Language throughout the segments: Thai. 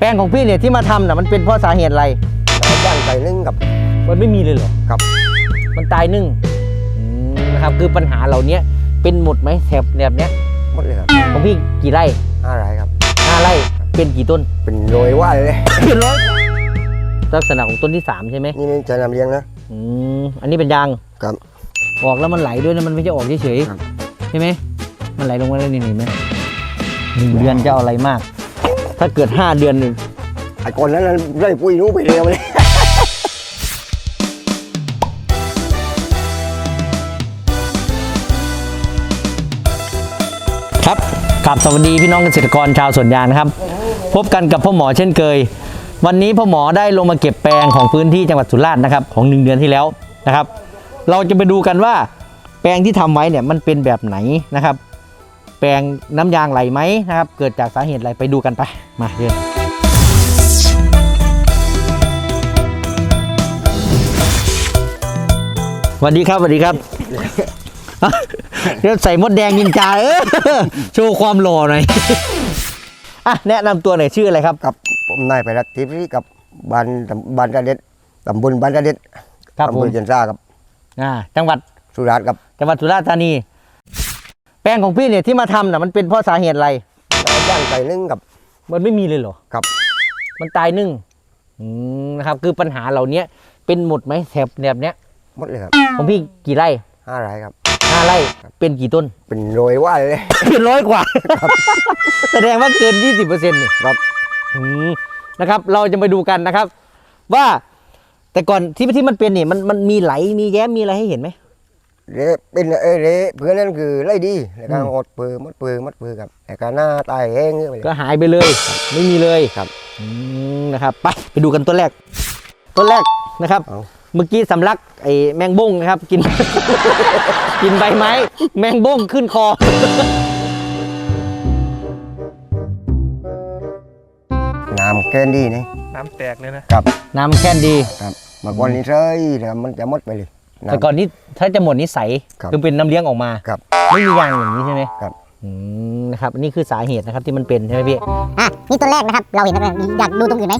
แปลงของพี่เนี่ยที่มาทำน่ะมันเป็นเพราะสาเหตุอะไรย่างไก่นึ่งกับมันไม่มีเลยเหรอครับ มันตายนึ่งอืมนะครับคือปัญหาเหล่านี้เป็นหมดไหมแถบแถบเนี้ยหมดเลยครับของพี่กี่ไร่ห้าไรครับ ห้าไร่เป็นกี่ต้น เป็นโรยว่าเลย เป็นร้อยลักษณะของต้นที่สามใช่ไหมนี่ไม่ใช่น้ำเลี้ยงนะ อืมอันนี้เป็นยางครับออกแล้วมันไหลด้วยนะมันไม่ใช่ออกเฉยครับ ๆใช่ไหมมันไหลลงมาแล้วนี่เห็นไหมหนึ่งเดือนจะเอาอะไรมาก ถ้าเกิดห้าเดือนหนึ่งไอ้คนนั้นน่ะได้ปุยนู้ไปเร็วเลยครับกับสวัสดีพี่น้องเกษตรกรชาวสวนยางนะครับ พบกันกับพ่อหมอเช่นเคย วันนี้พ่อหมอได้ลงมาเก็บแปลงของพื้นที่จังหวัดสุราษฎร์นะครับของหนึ่งเดือนที่แล้วนะครับ เราจะไปดูกันว่าแปลงที่ทำไว้เนี่ยมันเป็นแบบไหนนะครับ แปลงน้ำยางไหลไหมนะครับ เกิดจากสาเหตุอะไรไปดูกันไป มาเดี๋ยวสวัสดีครับสวัสดีครับเดี๋ยวใส่มดแดงนินจาเออโชว์ความหล่อหน่อยอะแนะนำตัวหน่อยชื่ออะไรครับกับผมนายไปรัตทิพย์กับบ้านบ้านกระเด็ดตำบลบ้านกระเด็ดครับผอำเภมอเจียนซ่ากับอ่าจังหวัดสุราษฎร์กับจังหวัดสุราษฎร์ธานี แปลงของพี่เนี่ยที่มาทำน่ะมันเป็นเพราะสาเหตุอะไรย่างไก่นึ่งกับ มันไม่มีเลยเหรอครับ มันตายนึ่งอืมนะครับ คือปัญหาเหล่านี้เป็นหมดไหมแถบแถบเนี้ยหมดเลยครับของพี่กี่ไร่ห้าไรครับห้าไร่เป็นกี่ต้น เป็นโรยว่าเลยเป็นร้อยกว่าแสดงว่าเกิน20เปอร์เซ็นต์นี่ครับอืมนะครับ เราจะมาดูกันนะครับ ว่าแต่ก่อนที่ที่มันเป็นเนี่ยมันมันมีไหลมีแย้มมีอะไรให้เห็นไหม เละเป็นเอ้ยเละเพื่อนนั่นคือไรดีแล้วก็อืมอดเปือมดเปือมดเปือกับแต่ก็หน้าตายแห้งเงี้ยไปเลย ก็หายไปเลย ไม่มีเลยครับอืมนะครับไปไปดูกันต้นแรกต้นแรกนะครับ เอา เมื่อกี้สำลักไอ้แมงบ้งนะครับ กิน กินใบไม้ แมงบ้งขึ้นคอ น้ำแค่นี้นี่น้ำแตกเลยนะ ครับน้ำแค่นดี ครับเมื่อก่อนนี้เฉยเดี๋ยวมันจะหมดไปเลยน้ำ แต่ก่อนนี้ถ้าจะหมดนิสัยครับคือเป็นน้ำเลี้ยงออกมาครับไม่มียางอย่างนี้ใช่ไหมครับอืมนะครับนี่คือสาเหตุนะครับที่มันเป็นใช่ไหมพี่อะนี่ตัวแรกนะครับ เราเห็นแล้วอยากดูตรงอื่นไหม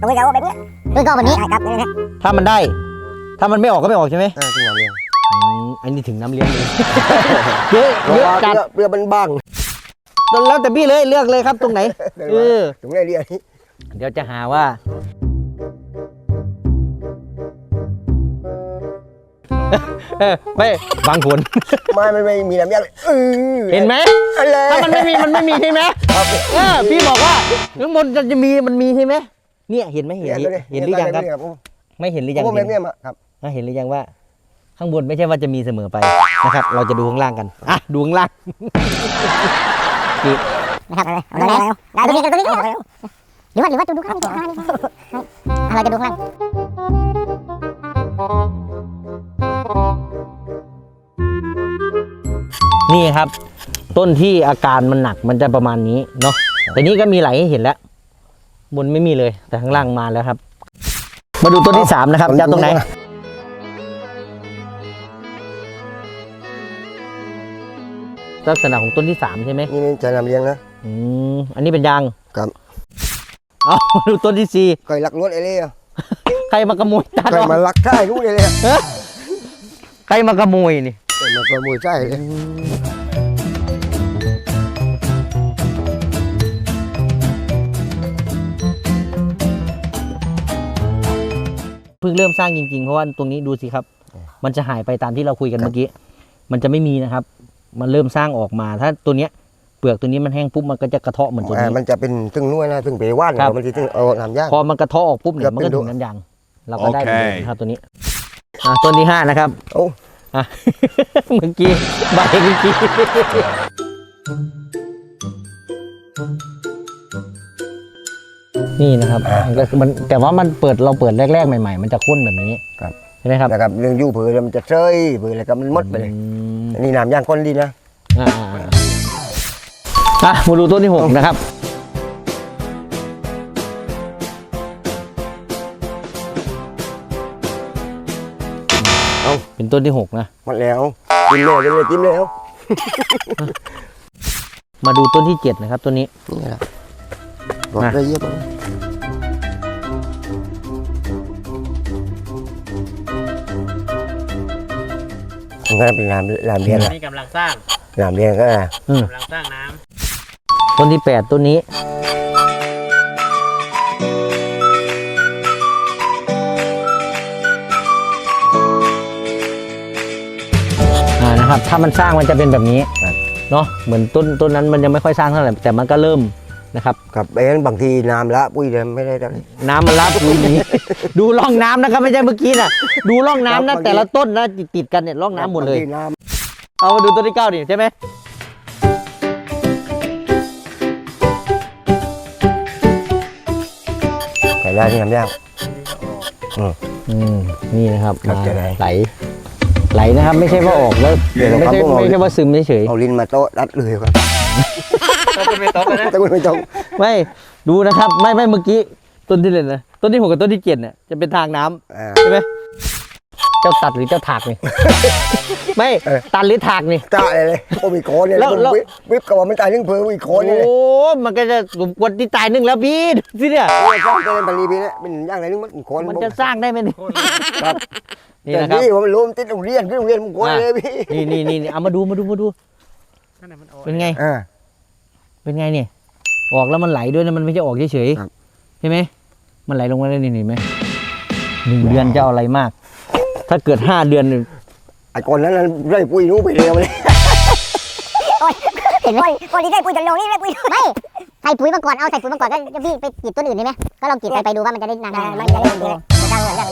ตรงนี้ก็แบบนี้ตรงก็แบบนี้ครับนี่นะถ้ามันได้ ถ้ามันไม่ออกก็ไม่ออกใช่ไหมเออที่น้ำเลี้ยงอืมอันนี้ถึงน้ำเลี้ยงเลยเยอะเพราะเยอะว่าจัดเรือเรือมันบ้างแล้วแต่พี่เลยเลือกเลยครับตรงไหนเออตรงไหนเรียนี่เดี๋ยวจะหาว่า ไม่บางผลไม้มันไม่มีน้ำยางเลยเออเห็นไหมอะไรถ้ามันไม่มีมันไม่มีใช่ไหมครับเออพี่บอกว่าข้างบนจะจะมีมันมีใช่ไหมเนี่ยเห็นไหมเห็นเนี่ยเห็นหรือยังครับเนี่ยผมไม่เห็นหรือยังผมเห็แบบนเนี้ยมาครับอะเห็นหรือยังว่า ข้างบนไม่ใช่ว่าจะมีเสมอไปนะครับ เราจะดูข้างล่างกันอะดูข้างล่างนี่นะครับเอาเลยเอาเลยเอาตรงนี้ตรงนี้หรือว่าหรือว่าดูข้างล่างข้างล่างเราจะดูข้างล่าง นี่ครับ ต้นที่อาการมันหนักมันจะประมาณนี้เนาะแต่นี้ก็มีไหลให้เห็นแล้ว บนไม่มีเลยแต่ข้างล่างมาแล้วครับ มาดูต้นที่สามนะครับจะเอาตรงไหน ลักษณะของต้นที่สามใช่ไหมนี่ไม่ใช่น้ำเลี้ยงนะอืมอันนี้เป็นยางครับเอามาดูต้นที่สี่เคยลักรถเอเล่อะใครมาขโมยตาเคดยอกมาลักใช่รู้เลยเลยเอ้อใครมาขโมยนี่ เคยมาขโมยใช่เลยเพิ่งเริ่มสร้างจริงๆ เพราะว่าตรงนี้ดูสิครับ มันจะหายไปตามที่เราคุยกันเมื่อกี้ มันจะไม่มีนะครับ มันเริ่มสร้างออกมา ถ้าตัวเนี้ยเปลือกตัวนี้มันแห้งปุ๊บมันก็จะกระเทาะเหมือนตัวอ่านี้มันจะเป็นตึงนุ่ยนะตึงเปรว่านครับมันจะตึงเอาน้ำยางพอมันกระเทาะออกปุ๊บเนี่ยเกือบมันก็เป็นถึดุงน้ำยางเราก็ได้เหมือนเดิมโอเคนะครับตัวนี้อะต้นที่ห้านะครับโอ้ อะ เมื่อกี้ใบเมื่อกี้นี่นะครับก็คือมันแต่ว่ามันเปิดเราเปิดแรกๆใหม่ ๆ มันจะข้นแบบนี้ครับใช่ไหมครับนะครับเรื่องยู่เผือมันจะเฉยเผืออะไรก็มันหมดไปเลยอืม อันนี่น้ำยางคนดีนะ อ่าอ่าอ่าอะมาดูต้นที่หกนะครับ เอาเป็นต้นที่หกนะ หมดแล้วจิ้มแล้วจิ้มแล้วจิ้มแล้วมาดูต้นที่เจ็ดนะครับต้นนี้ นี่แหละรถมาได้เยอะปะมันก็เป็นน้ำน้ำเลี้ยงอะนี่กำลังสร้างน้ำเลี้ยงก็อืม กำลังสร้างน้ต้นที่แปดต้นนี้ ครับถ้ามันสร้างมันจะเป็นแบบนี้เนาะเหมือนต้นต้นนั้นมันยังไม่ค่อยสร้างเท่าไหร่แต่มันก็เริ่มนะครับกับไอ้นั้นบางทีน้ำละปุ้ยเลยไม่ได้แล้ว น้ำมันรับปุ๋ยหนีดูร่องน้ำนะครับไม่ใช่เมื่อกี้น่ะดูร่องน้ำครันะบ แต่ละต้นนะติดติดๆกันเนี่ยร่องน้ำหมดเลย บางทีน้เอามาดูต้นที่เก้าดิใช่ไหมำไก่ได้ที่น้ำย่างอืมนี่นะครับครับมาจะได้ ไหล ไหลนะครับ ไม่ใช่ว่าออกแล้วเดี๋ยวเราไม่ใช่ครับผมเอาไม่ใช่ว่าซึมเฉยเอาลิ้นมาโต๊ะรัดเลยครับำต้องเป็นไม่ต้องนะแต่คุณไม่ต้องๆไม่ดูนะครับ ไม่ไม่เมื่อกี้ต้นที่เลยนะต้นที่หกกับต้นที่เจ็ดเนี่ยจะเป็นทางน้ำอ่า ใช่ไหมเจ้าตัดหรือเจ้าถากนี่ ไม่เออ ตัดหรือถากนี่จ้าเลยเลยโอ้มีโคนเนี่ยแล้วแล้ว วิบวิบกับว่ามันตายนึ่งเพลิงมีโคนเนี่ยโอ้มันก็จะสมควรที่ตายหนึ่งแล้วพี่ดูสิเนี่ย โอ้ยจ้างเป็นปรีพีนะเป็นย่างไรนึงมันโคนมันจะสร้างได้ไหมเนี่ยครับ นี่แต่นะครับนี่ผมรู้มันติดโรงเรียนที่โรงเรียนมันโคนเลยพี่นี่นี่นี่นี่เอามาดูมาดูมาดู นั่นน่ะมันออกเป็นไง อ่า เป็นไงเนี่ย ออกแล้วมันไหลด้วยนะมันไม่ใช่ออกเฉยครับ ๆใช่ไหมมันไหลลงมาได้นี่เห็นไหมหนึ่งเดือนจะเอาอะไรมาก ถ้าเกิดห้าเดือนเนี่ยไอ้คนนั้นน่ะไร่ปุ้ยนู้นไปเร็วเลย เห็นไหมคนที่ได้ปุ๋ยจะลงนี่ได้ปุ๋ยไม่ใส่ปุ๋ยมาก่อน เอาใส่ปุ๋ยมาก่อนก็พี่ไปกรีดต้นอื่นได้ไหมก็ลองกรีดไปไปดูว่ามันจะได้นานมันจะได้ดูจะได้ จะได้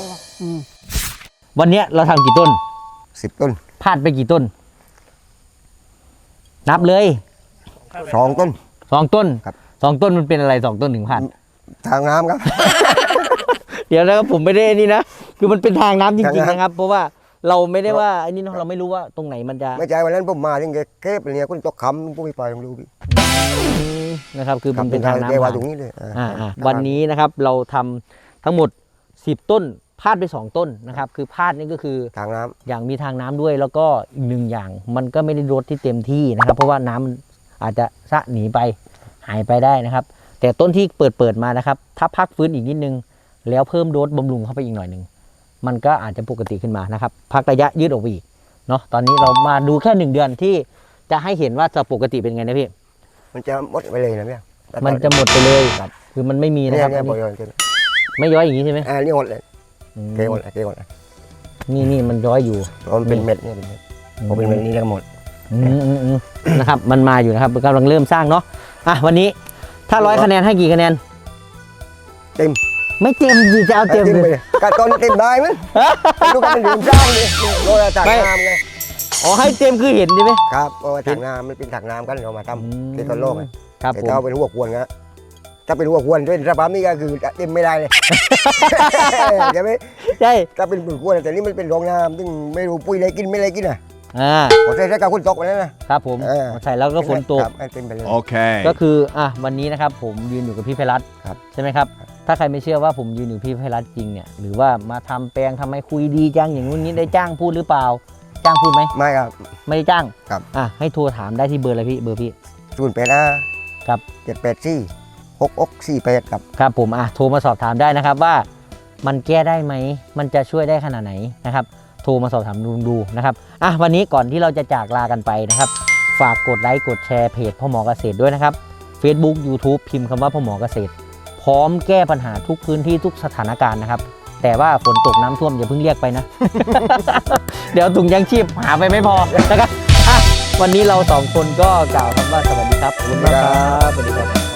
วันเนี้ยเราทำกี่ต้นสิบต้นพลาดไปกี่ต้น นับเลยสองต้น สองต้นครับ สองต้นมันเป็นอะไรสองต้นถึงพลาด ทางน้ำครับ เดี๋ยวนะครับผมไม่ได้นี่นะ คือมันเป็นทางน้ำจริงทางๆน้ำ นะครับ เพราะว่าเราไม่ได้ว่าไอ้นี่เนาะเราไม่รู้ว่าตรงไหนมันจะไม่ใช่วันนั้นผมมาถึงแกเก็บเนี่ยคุณตกคำผมไม่ไปผมรู้พี่นะครับ คือมันเป็นทางน้ำแกว่าผ่าน ตรงนี้เลยอ่าอ่าอ่าวันนี้นะครับเราทำทั้งหมด 10 ต้น พลาดไป 2 ต้นนะครับ คือพลาดนี่ก็คือทางน้ำอย่างมีทางน้ำด้วย แล้วก็อีกหนึ่งอย่างมันก็ไม่ได้ลดที่เต็มที่นะครับ เพราะว่าน้ำมันอาจจะสะหนีไปหายไปได้นะครับ แต่ต้นที่เปิดเปิดมานะครับ ถ้าพักฟื้นอีกนิดนึง แล้วเพิ่มโดสบำรุงเข้าไปอีกหน่อยหนึ่งมันก็อาจจะปกติขึ้นมานะครับ พักระยะยืดออกไปอีกเนาะตอนนี้เรามาดูแค่หนึ่งเดือนที่จะให้เห็นว่าจะปกติเป็นไงนะพี่ มันจะหมดไปเลยนะพี่มันจะหมดไปเลยคือมันไม่มีเนี่นะยครับเนี่ยอันปล่นี้อยๆกันไม่ย้อยอย่างนี้ใช่ไหมอ่านี่หมดเลยอืม เกหมดเลยเกหมดเลยนี่นี่มันย้อยอยู่เพราะมันเป็นเม็ดเนี่ยเป็นเม็ดพอเป็นเม็ดนี้แล้วก็หมดอืมอืมอืมนะครับ มันมาอยู่นะครับกำลังเริ่มสร้างเนาะอะวันนี้ถ้าร้อยคะแนนให้กี่คะแนน เต็มไม่เต็มดีจะเอาเต็มไปเลยเลยการตอนเต็มได้มั้ยลูกกันดื่มจ้างเลยโดนถังน้ำไงอ๋อให้เต็มคือเห็นใช่ไหมครับเพราะว่าถังน้ำมันเป็นถังน้ำกันเรามาทำที่ต้นโลกไงครับแต่ผมถ้าเป็นหัวควรนะ ถ้าเป็นหัวควรเป็นสภาพนี้ก็คือเต็มไม่ได้เลย ใช่ไหมใช่ถ้าเป็นหัวควรแต่นี่มันเป็นรองน้ำซึ่งไม่รู้ปุ้ยอะไรกินไม่อะไรกินอะอ่าขอใช้ใช้กับคุณตกไปแล้วนะครับผมเออใส่แล้วก็ฝนตกครับให้เต็มไปเลย Okay. ก็คืออะวันนี้นะครับผมยืนอยู่กับพี่ไพรัตน์ครับใช่ไหมครับ ถ้าใครไม่เชื่อว่าผมยืนอยู่พี่ไพรัตน์จริงเนี่ยหรือว่ามาทำแปลงทำไมคุยดีจังอย่างนู้นนี้ได้จ้างพูดหรือเปล่า จ้างพูดไหมไม่ครับ ไม่ได้จ้างครับอะให้โทรถามได้ที่เบอร์อะไรพี่เบอร์พี่ศูนย์แปดห้าครับเจ็ดแปดสี่ หกอกสี่แปดครับ ครับผมอะโทรมาสอบถามได้นะครับว่ามันแก้ได้ไหม มันจะช่วยได้ขนาดไหนนะครับ โทรมาสอบถามดูดูนะครับอะวันนี้ก่อนที่เราจะจากลากันไปนะครับ ฝากกดไลค์กดแชร์เพจพ่อหมอเกษตรด้วยนะครับ Facebook YouTube พิมพ์คำว่าพ่อหมอเกษตร พร้อมแก้ปัญหาทุกพื้นที่ทุกสถานการณ์นะครับ แต่ว่าฝนตกน้ำท่วมอย่าเพิ่งเรียกไปนะ เดี๋ยวถุงยังชีพหาไปไม่พอนะครับอะวันนี้เราสองคนก็กล่าวคำว่าสวัสดีครับขอบคุณมากครับสวัสดีครับ